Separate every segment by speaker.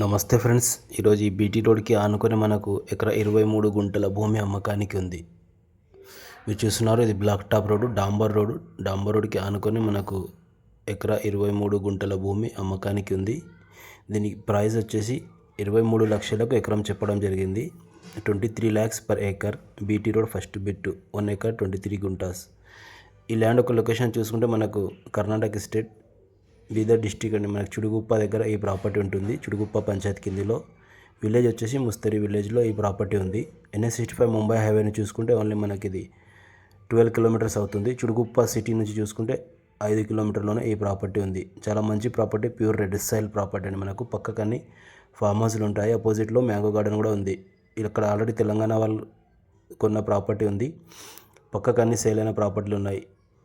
Speaker 1: నమస్తే ఫ్రెండ్స్ ఈరోజు ఈ బీటీ రోడ్కి ఆనుకొని మనకు ఎకరా ఇరవై మూడు గుంటల భూమి అమ్మకానికి ఉంది. మీరు చూస్తున్నారు ఇది బ్లాక్ టాప్ రోడ్డు డాంబర్ రోడ్డు. డాంబర్ రోడ్కి ఆనుకొని మనకు ఎకరా ఇరవై మూడు గుంటల భూమి అమ్మకానికి ఉంది. దీనికి ప్రైస్ వచ్చేసి ఇరవై మూడు లక్షలకు ఎకరం చెప్పడం జరిగింది. Twenty three lakhs per acre BT road first bit one acre twenty three guntas. ఈ ల్యాండ్ ఒక లొకేషన్ చూసుకుంటే మనకు కర్ణాటక స్టేట్ బీదర్ డిస్టిక్ అండి. మనకు చుడుగుప్ప దగ్గర ఈ ప్రాపర్టీ ఉంటుంది. చుడుగుప్ప పంచాయత్ కిందిలో. విలేజ్ వచ్చేసి ముస్తరి విలేజ్లో ఈ ప్రాపర్టీ ఉంది. ఎన్ఎస్ సిక్స్టీ ఫైవ్ ముంబై హైవేని చూసుకుంటే ఓన్లీ మనకి ఇది ట్వెల్వ్ కిలోమీటర్స్ అవుతుంది. చుడుగుప్ప సిటీ నుంచి చూసుకుంటే ఐదు కిలోమీటర్లోనే ఈ ప్రాపర్టీ ఉంది. చాలా మంచి property pure red style property అండి మనకు. పక్కకన్నీ ఫామ్ హౌస్లు ఉంటాయి. అపోజిట్లో మ్యాంగో గార్డెన్ కూడా ఉంది. ఇక్కడ ఆల్రెడీ తెలంగాణ వాళ్ళు కొన్న ప్రాపర్టీ ఉంది. పక్కకన్నీ సేల్ అయిన ప్రాపర్టీలు ఉన్నాయి.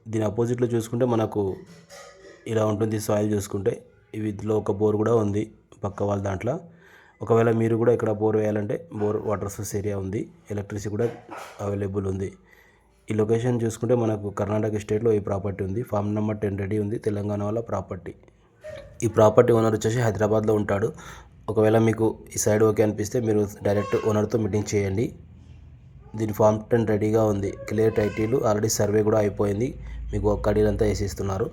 Speaker 1: దీని అపోజిట్లో చూసుకుంటే మనకు ఇలా ఉంటుంది సాయిల్ చూసుకుంటే. వీటిలో ఒక బోర్ కూడా ఉంది పక్క వాళ్ళ దాంట్లో. ఒకవేళ మీరు కూడా ఇక్కడ బోర్ వేయాలంటే బోర్ వాటర్ సోర్స్ ఏరియా ఉంది. ఎలక్ట్రిసిటీ కూడా అవైలబుల్ ఉంది. ఈ లొకేషన్ చూసుకుంటే మనకు కర్ణాటక స్టేట్లో ఈ ప్రాపర్టీ ఉంది. ఫామ్ నెంబర్ టెన్ రెడీ ఉంది. తెలంగాణ వాళ్ళ ప్రాపర్టీ ఈ ప్రాపర్టీ ఓనర్ వచ్చేసి హైదరాబాద్లో ఉంటాడు. ఒకవేళ మీకు ఈ సైడ్ ఓకే అనిపిస్తే మీరు డైరెక్ట్ ఓనర్తో మీటింగ్ చేయండి. దీని ఫామ్ టెన్ రెడీగా ఉంది. క్లియర్ టైటిల్ ఆల్రెడీ సర్వే కూడా అయిపోయింది. మీకు ఒక అంతా వేసిస్తున్నారు.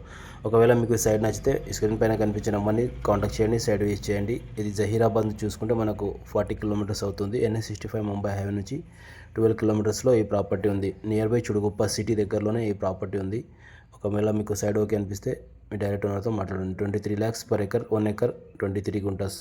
Speaker 1: ఒకవేళ మీకు సైడ్ నచ్చితే స్క్రీన్ పైన కనిపించిన నెంబర్ని కాంటాక్ట్ చేయండి సైడ్ యూజ్ చేయండి. ఇది జహీరాబాద్ నుంచి చూసుకుంటే మనకు ఫార్టీ కిలోమీటర్స్ అవుతుంది. NS sixty five Mumbai highway నుంచి ట్వెల్వ్ కిలోమీటర్స్లో ఈ ప్రాపర్టీ ఉంది. నియర్ బై చుడుగుప్ప సిటీ దగ్గరలోనే ఈ ప్రాపర్టీ ఉంది. ఒకవేళ మీకు సైడ్ ఓకే అనిపిస్తే మీ డైరెక్ట్ ఓనర్తో మాట్లాడండి. Twenty three lakhs per acre one acre twenty three guntas.